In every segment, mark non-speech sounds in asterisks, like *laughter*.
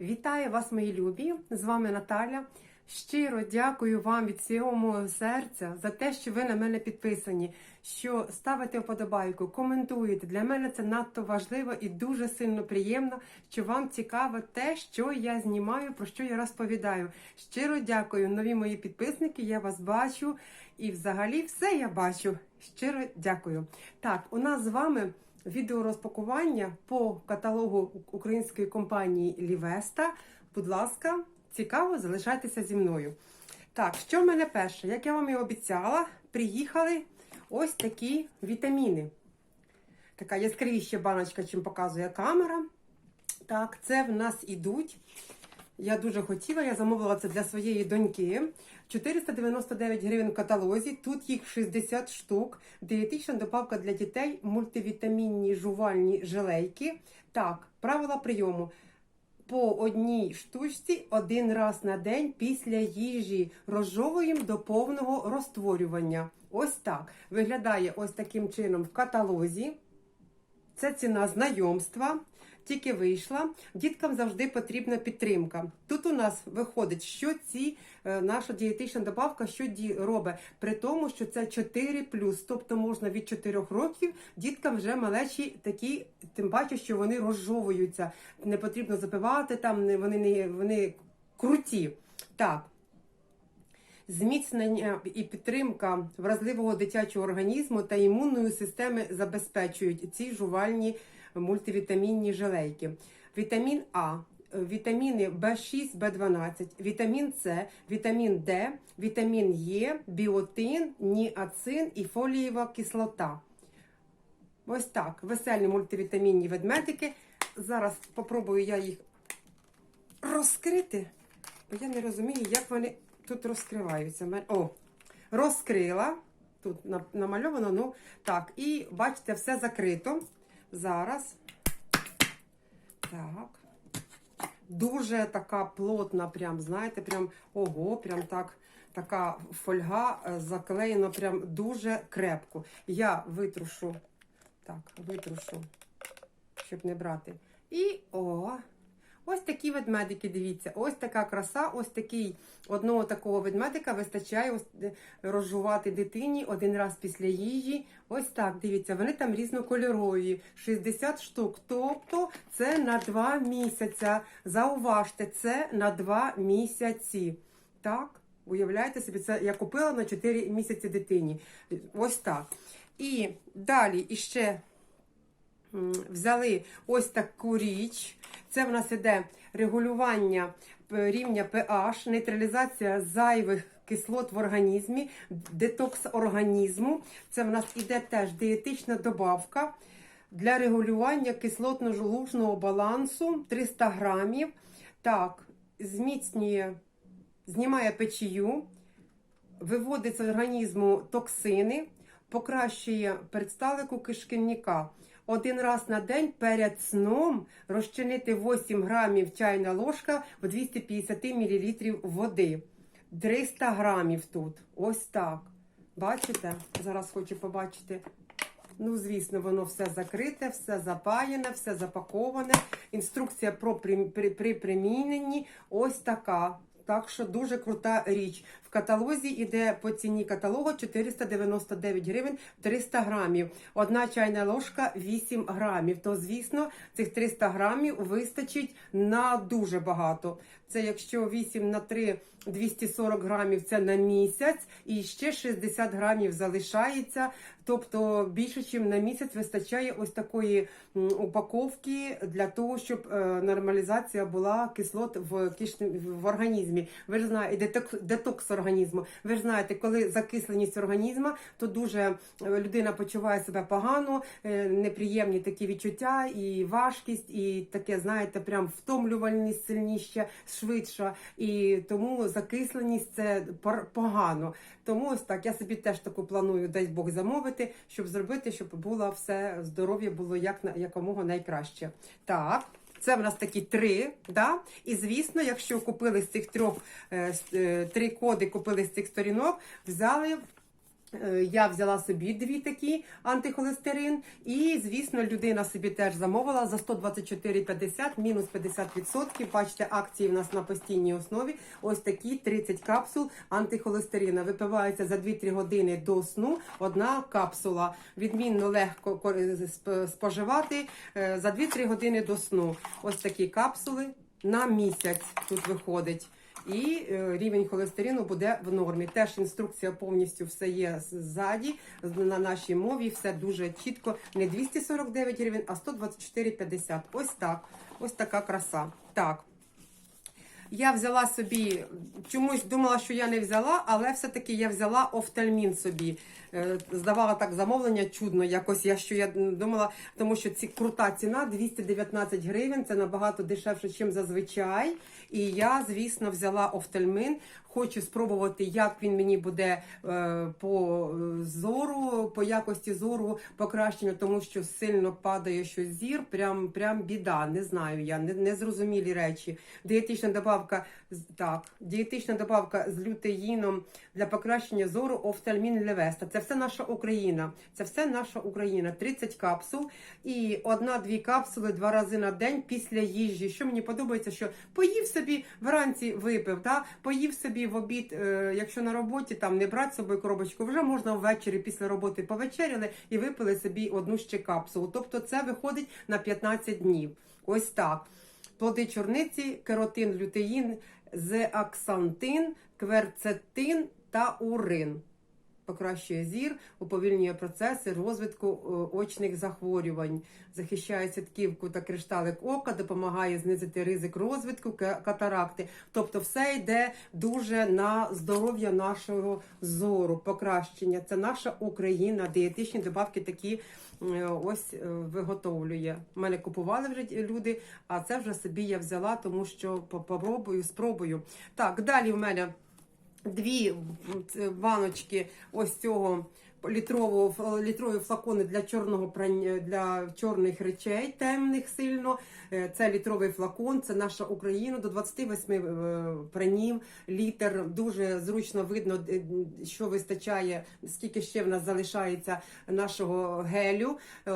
Вітаю вас, мої любі! З вами Наталя. Щиро дякую вам від всього мого серця за те, що ви на мене підписані, що ставите вподобайку, коментуєте. Для мене це надто важливо і дуже сильно приємно, що вам цікаво те, що я знімаю, про що я розповідаю. Щиро дякую, нові мої підписники. Я вас бачу і взагалі все я бачу. Щиро дякую. Так, у нас з вами відеорозпакування по каталогу української компанії Лівеста. Будь ласка, цікаво, залишайтеся зі мною. Так, що в мене перше? Як я вам і обіцяла, приїхали ось такі вітаміни. Така яскравіша баночка, чим показує камера. Так, це в нас ідуть. Я дуже хотіла, я замовила це для своєї доньки. 499 гривень в каталозі, тут їх 60 штук. Дієтична добавка для дітей, мультивітамінні жувальні желейки. Так, правила прийому. По одній штучці один раз на день після їжі розжовуємо до повного розтворювання. Ось так. Виглядає ось таким чином в каталозі. Це ціна знайомства. Тільки вийшла. Діткам завжди потрібна підтримка. Тут у нас виходить, що ці е, наша дієтична добавка що ді робить, при тому, що це 4 тобто можна від 4 років діткам вже малечі такі, тим паче, що вони розжовуються. Не потрібно запивати там, вони не вони круті. Так. Зміцнення і підтримка вразливого дитячого організму та імунної системи забезпечують ці жувальні мультивітамінні желейки. Вітамін А, вітаміни В6, В12, вітамін С, вітамін Д, вітамін Е, біотин, ніацин і фолієва кислота. Ось так. Веселі мультивітамінні ведмедики. Зараз спробую я їх розкрити, бо я не розумію, як вони тут розкриваються. О, розкрила. Тут намальовано, ну так. І бачите, все закрито. Зараз. Так. Дуже така плотна, прям, знаєте, прям ого, прям так. Така фольга е, заклеєна прям дуже крепко. Я витрушу, так, витрушу, щоб не брати. І о, ось такі ведмедики, дивіться, ось така краса, ось такий одного такого ведмедика вистачає ось, е, розжувати дитині один раз після їжі. Ось так, дивіться, вони там різнокольорові, 60 штук. Тобто це на 2 місяця. Зауважте, це на 2 місяці. Так, уявляєте собі, це я купила на 4 місяці дитині. Ось так. І далі іще взяли ось таку річ. Це в нас іде регулювання рівня pH, нейтралізація зайвих кислот в організмі, детокс організму. Це в нас іде теж дієтична добавка для регулювання кислотно-жолужного балансу 300 грамів. Так, зміцнює, знімає печію, виводить з організму токсини, покращує передсталику кишківника. Один раз на день перед сном розчинити 8 грамів чайна ложка в 250 мл води. 300 грамів тут. Ось так. Бачите? Зараз хочу побачити. Ну, звісно, воно все закрите, все запаяне, все запаковане. Інструкція про при, при, при приміненні ось така. Так що дуже крута річ. В каталозі йде по ціні каталогу 499 гривень 300 грамів. Одна чайна ложка 8 грамів. То, звісно, цих 300 грамів вистачить на дуже багато. Це якщо 8 на 3 240 грамів це на місяць, і ще 60 грамів залишається. Тобто більше, ніж на місяць вистачає ось такої упаковки для того, щоб е, нормалізація була кислот в в організмі. Ви ж знаєте, детокс, детокс організму. Ви ж знаєте, коли закисленість організму, то дуже е, людина почуває себе погано, е, неприємні такі відчуття, і важкість, і таке, знаєте, прям втомлювальність сильніша, швидша. І тому закисленість це погано. Тому ось так я собі теж таку планую, дай Бог замовити, щоб зробити, щоб було все здоров'я було як на якомога найкраще. Так. Це в нас такі три, да? і звісно, якщо купили з цих трьох е, е, три коди, купили з цих сторінок, взяли Я взяла собі дві такі антихолестерин, і звісно, людина собі теж замовила за 124,50, мінус 50%. Бачите, акції в нас на постійній основі. Ось такі 30 капсул антихолестерина. Випивається за 2-3 години до сну. Одна капсула. Відмінно легко споживати е, за 2-3 години до сну. Ось такі капсули на місяць тут виходить. І е, рівень холестерину буде в нормі. Теж інструкція повністю все є ззаді на нашій мові. Все дуже чітко. Не 249 гривень, а 124,50. Ось так. Ось така краса. Так. Я взяла собі, чомусь думала, що я не взяла, але все-таки я взяла офтальмін собі. Е, Здавала так замовлення чудно. Якось я що я думала, тому що ці крута ціна 219 гривень. Це набагато дешевше, ніж зазвичай. І я, звісно, взяла офтальмин. Хочу спробувати, як він мені буде е, по е, зору, по якості зору покращення, тому що сильно падає щось зір. Прям, прям біда. Не знаю я, не, незрозумілі речі. Дієтична добавка так, дієтична добавка з лютеїном для покращення зору офтальмін левеста. Це все наша Україна. Це все наша Україна. 30 капсул і одна-дві капсули два рази на день після їжі. Що мені подобається, що поїв собі вранці випив, да? поїв собі в обід, е, якщо на роботі там не брати з собою коробочку, вже можна ввечері після роботи повечеряли і випили собі одну ще капсулу. Тобто це виходить на 15 днів. Ось так. Плоди чорниці, керотин, лютеїн, зеаксантин, кверцетин та урин. Покращує зір, уповільнює процеси розвитку е, очних захворювань, захищає сітківку та кришталик ока, допомагає знизити ризик розвитку катаракти. Тобто, все йде дуже на здоров'я нашого зору, покращення. Це наша Україна, дієтичні добавки такі е, ось е, виготовлює. Мене купували вже люди, а це вже собі я взяла, тому що попробую, спробую. Так, далі в мене дві баночки ось цього літрового ф- літрові флакони для чорного прання для чорних речей, темних сильно. Е, Це літровий флакон, це наша Україна до 28 е, пранів, літр. Дуже зручно видно, е, що вистачає, скільки ще в нас залишається нашого гелю. Е,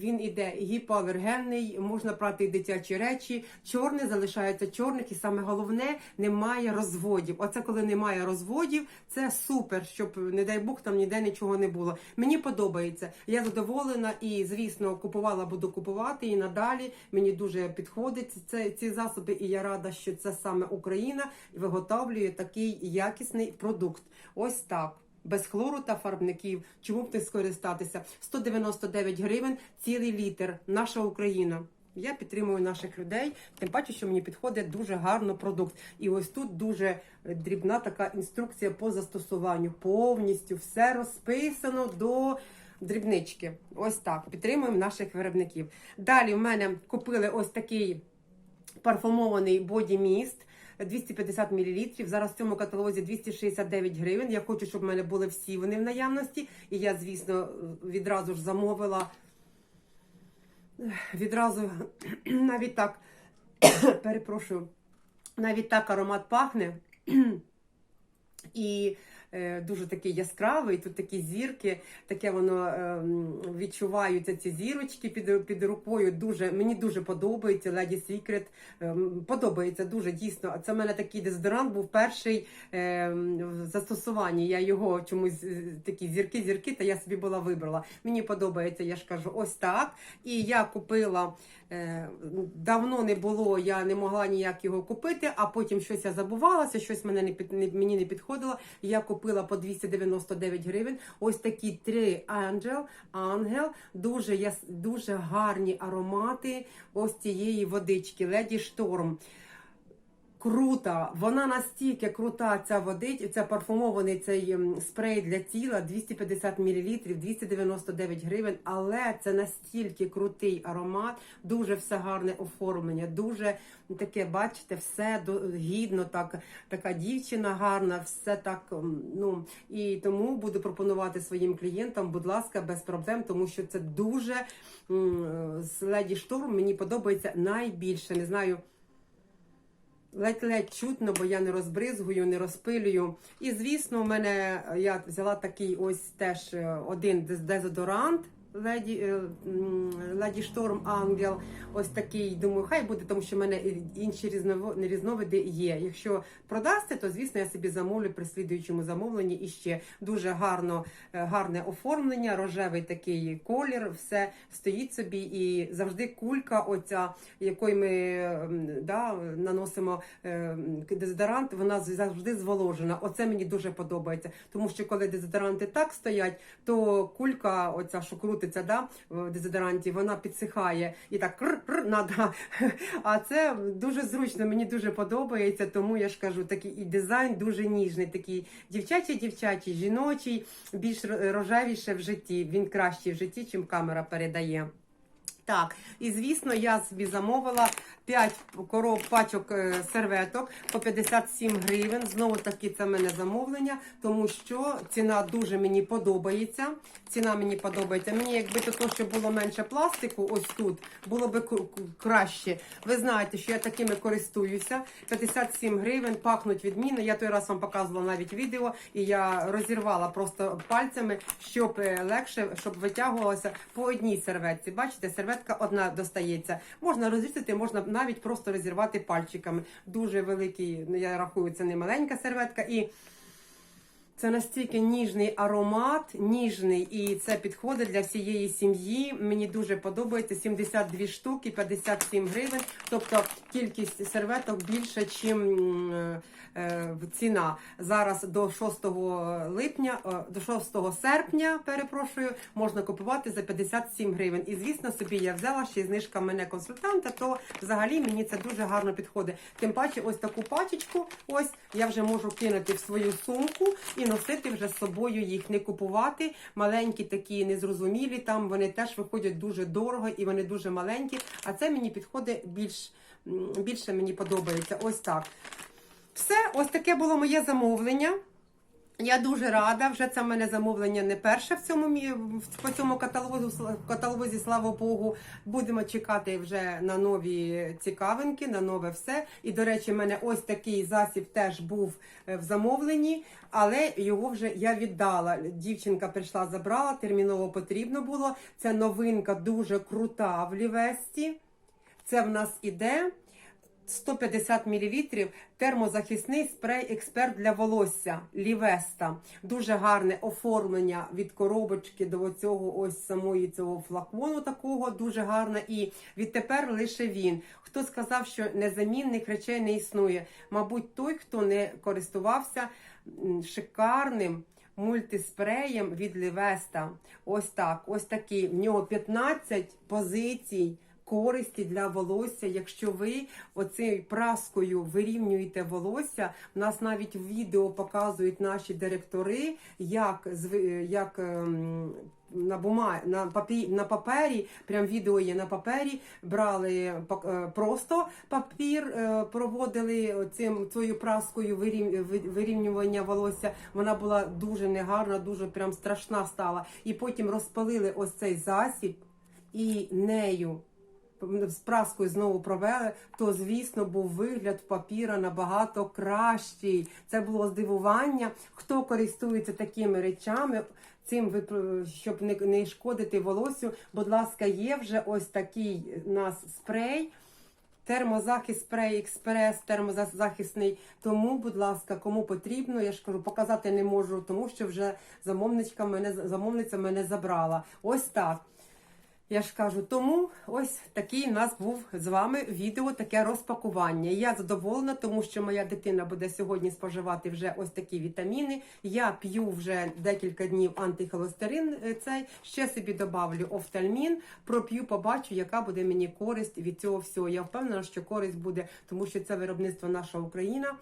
Він іде гіпоалергенний, можна прати дитячі речі. Чорний залишається чорних, і саме головне немає розводів. Оце коли немає розводів, це супер, щоб не дай Бог там ніде нічого не було. Мені подобається. Я задоволена і, звісно, купувала, буду купувати і надалі. Мені дуже підходить це, ці засоби, і я рада, що це саме Україна виготовлює такий якісний продукт. Ось так. Без хлору та фарбників. Чому б не скористатися? 199 гривень цілий літр. Наша Україна. Я підтримую наших людей, тим паче, що мені підходить дуже гарно продукт. І ось тут дуже дрібна така інструкція по застосуванню. Повністю все розписано до дрібнички. Ось так. Підтримуємо наших виробників. Далі в мене купили ось такий парфумований бодіміст. 250 мл. Зараз в цьому каталозі 269 гривень. Я хочу, щоб в мене були всі вони в наявності. І я, звісно, відразу ж замовила. Відразу *clears throat* навіть так, перепрошую, навіть так аромат пахне. *clears throat* І дуже такий яскравий, тут такі зірки, таке воно е, відчуваються ці зірочки під, під рукою. Дуже, мені дуже подобається Lady Secret. е, Подобається дуже дійсно. Це в мене такий дезодорант був перший е, в застосуванні. Я його чомусь е, такі зірки-зірки, та я собі була вибрала. Мені подобається, я ж кажу, ось так. І я купила. Е, Давно не було, я не могла ніяк його купити, а потім щось я забувалася, щось мене не під, мені не підходило. Я купила по 299 гривень. Ось такі три Angel, Angel, дуже, яс- дуже гарні аромати ось цієї водички, Леді Шторм. Крута, вона настільки крута, ця водить, ця парфумований цей спрей для тіла 250 мл, 299 гривень. Але це настільки крутий аромат, дуже все гарне оформлення, дуже таке, бачите, все гідно, так, така дівчина гарна, все так. Ну і тому буду пропонувати своїм клієнтам, будь ласка, без проблем, тому що це дуже з Леді Шторм мені подобається найбільше. Не знаю. Ледь-ледь чутно, бо я не розбризгую, не розпилюю. І звісно, у мене е, я взяла такий ось теж е, один дез- дезодорант. Леді, е, Леді Шторм Ангел, ось такий, думаю, хай буде, тому що в мене інші різновиди є. Якщо продасте, то звісно я собі замовлю при слідуючому замовленні і ще дуже гарно, е, гарне оформлення, рожевий такий колір, все стоїть собі і завжди кулька, оця, якою ми да, наносимо е, дезодорант, вона завжди зволожена. Оце мені дуже подобається. Тому що коли дезодоранти так стоять, то кулька, оця що крутиться, да, в дезодоранті, вона підсихає і так кр-кр надо. *laughs* А це дуже зручно, мені дуже подобається, тому я ж кажу, такий і дизайн дуже ніжний, такий дівчачий, дівчачий, жіночий, більш рожевіше в житті. Він кращий в житті, чим камера передає. Так, і звісно, я собі замовила 5 коров пачок е, серветок по 57 гривень. Знову таки, це в мене замовлення, тому що ціна дуже мені подобається. Ціна мені подобається. Мені, якби то, що було менше пластику, ось тут було ку- краще. Ви знаєте, що я такими користуюся. 57 гривень, пахнуть відмінно. Я той раз вам показувала навіть відео, і я розірвала просто пальцями, щоб е, легше, щоб витягувалося по одній серветці. Бачите, серветка одна достається. Можна розрізати, можна навіть просто розірвати пальчиками. Дуже великий, ну, я рахую, це не маленька серветка. І це настільки ніжний аромат, ніжний, і це підходить для всієї сім'ї. Мені дуже подобається 72 штуки, 57 гривень. Тобто кількість серветок більше, ніж ціна. Зараз до 6 липня, е, до 6 серпня, перепрошую, можна купувати за 57 гривень. І звісно, собі я взяла ще знижка мене консультанта, то взагалі мені це дуже гарно підходить. Тим паче, ось таку пачечку, ось я вже можу кинути в свою сумку і носити вже з собою їх, не купувати. Маленькі такі незрозумілі, там вони теж виходять дуже дорого і вони дуже маленькі. А це мені підходить більш більше мені подобається. Ось так. Все, ось таке було моє замовлення. Я дуже рада. Вже це в мене замовлення не перше в цьому по цьому каталозу, каталозі, слава Богу. Будемо чекати вже на нові цікавинки, на нове все. І, до речі, в мене ось такий засіб теж був е, в замовленні, але його вже я віддала. Дівчинка прийшла, забрала, терміново потрібно було. Це новинка дуже крута в Лівесті. Це в нас іде 150 мл термозахисний спрей експерт для волосся Лівеста. Дуже гарне оформлення від коробочки до цього ось самої цього флакону такого дуже гарне. І відтепер лише він. Хто сказав, що незамінних речей не існує? Мабуть, той, хто не користувався шикарним. Мультиспреєм від Лівеста. Ось так. Ось такий. В нього 15 позицій користі для волосся. Якщо ви оцею праскою вирівнюєте волосся, у нас навіть в відео показують наші директори, як як. ем, На бума на папі на папері, прям відео є на папері. Брали е, просто папір, е, проводили цим цією праскою вирівнювання волосся. Вона була дуже негарна, дуже прям страшна стала. І потім розпалили ось цей засіб і нею з праскою знову провели, то звісно був вигляд папіра набагато кращий. Це було здивування. Хто користується такими речами, цим щоб не, шкодити волосю. Будь ласка, є вже ось такий нас спрей. Термозахист спрей експрес, термозахисний. Тому, будь ласка, кому потрібно, я ж кажу, показати не можу, тому що вже замовничка мене замовниця мене забрала. Ось так. Я ж кажу, тому ось такий у нас був з вами відео, таке розпакування. Я задоволена, тому що моя дитина буде сьогодні споживати вже ось такі вітаміни. Я п'ю вже декілька днів антихолестерин. е, Цей ще собі добавлю офтальмін. Проп'ю, побачу, яка буде мені користь від цього всього. Я впевнена, що користь буде, тому що це виробництво наша Україна.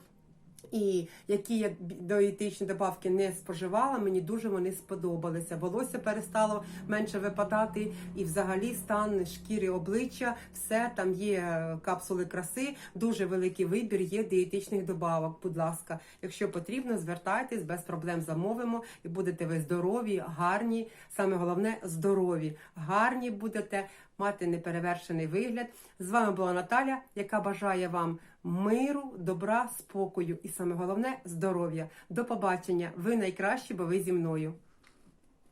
І які я дієтичні добавки не споживала, мені дуже вони сподобалися. Волосся перестало менше випадати, і взагалі стан шкіри обличчя, все там є капсули краси, дуже великий вибір є дієтичних добавок. Будь ласка, якщо потрібно, звертайтесь без проблем замовимо і будете ви здорові, гарні. Саме головне здорові, гарні будете мати неперевершений вигляд. З вами була Наталя, яка бажає вам миру, добра, спокою і саме головне здоров'я. До побачення. Ви найкращі, бо ви зі мною.